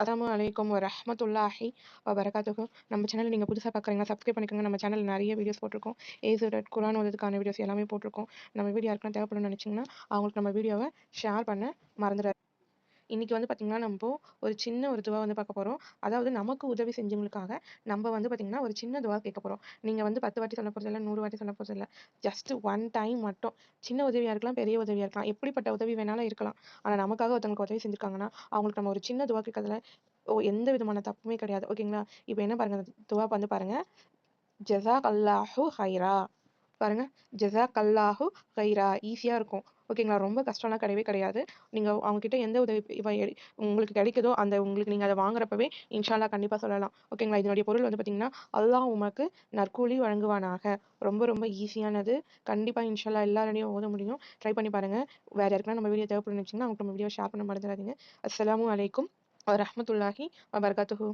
அஸ்ஸலாமு அலைக்கும் ரஹமத்துல்லாஹி வரகாத்துக்கும் நம்ம சேனல் நீங்கள் புதுசாக பார்க்குறீங்கன்னா சப்ஸ்கிரைப் பண்ணிக்கோங்க. நம்ம சேனல் நிறைய வீடியோஸ் போட்டிருக்கோம். ஏசுடட் குரான் ஓதுறதுக்கான வீடியோஸ் எல்லாமே போட்டிருக்கோம். நம்ம வீடியோ யாருக்குன்னு தேவைப்படணும்னு நினச்சிங்கன்னா அவங்களுக்கு நம்ம வீடியோவை ஷேர் பண்ண மறந்துடாது இன்னைக்கு வந்து பார்த்திங்கன்னா நம்ம ஒரு சின்ன ஒரு துவா வந்து பார்க்க போகிறோம் அதாவது நமக்கு உதவி செஞ்சவங்களுக்காக நம்ம வந்து பார்த்திங்கன்னா ஒரு சின்ன துவா கேட்க போகிறோம் நீங்கள் வந்து பத்து வாட்டி சொல்ல போகிறதில்ல நூறு வாட்டி சொல்ல போகிறது ஜஸ்ட் ஒன் டைம் மட்டும். சின்ன உதவியாக இருக்கலாம் பெரிய உதவியாக இருக்கலாம். எப்படிப்பட்ட உதவி வேணாலும் இருக்கலாம். ஆனால் நமக்காக ஒருத்தவங்களுக்கு உதவி செஞ்சுருக்காங்கன்னா அவங்களுக்கு நம்ம ஒரு சின்ன துவா கேட்கறதுல ஓ எந்த விதமான தப்புமே கிடையாது. ஓகேங்களா? இப்போ என்ன பாருங்க துவா வந்து பாருங்க. ஜெசாக் அல்லாஹு ஹைரா. பாருங்க. ஜெசா கல்லாஹு ஹைரா ஈஸியாக இருக்கும். ஓகேங்களா ரொம்ப கஷ்டம்லாம் கிடையவே கிடையாது. நீங்கள் அவங்கக்கிட்ட எந்த உதவி இப்ப உங்களுக்கு கிடைக்குதோ அந்த உங்களுக்கு நீங்கள் அதை வாங்குறப்பவே இன்ஷால்லா கண்டிப்பாக சொல்லலாம். ஓகேங்களா இதனுடைய பொருள் வந்து பார்த்தீங்கன்னா அல்லாஹ் உமக்கு நற்கூலி வழங்குவானாக. ரொம்ப ரொம்ப ஈஸியானது கண்டிப்பாக இன்ஷால்லா எல்லாரையும் ஓத முடியும். ட்ரை பண்ணி பாருங்க. வேற யாருக்குன்னா நம்ம வீடியோ தேவைப்படுன்னு வச்சிங்கன்னா அவங்க நம்ம வீடியோ ஷேர் பண்ண மறந்துடாதீங்க. அஸ்லாம் வலைக்கும் வரஹ்மத்துல்லாஹி வபரகாத்துஹு.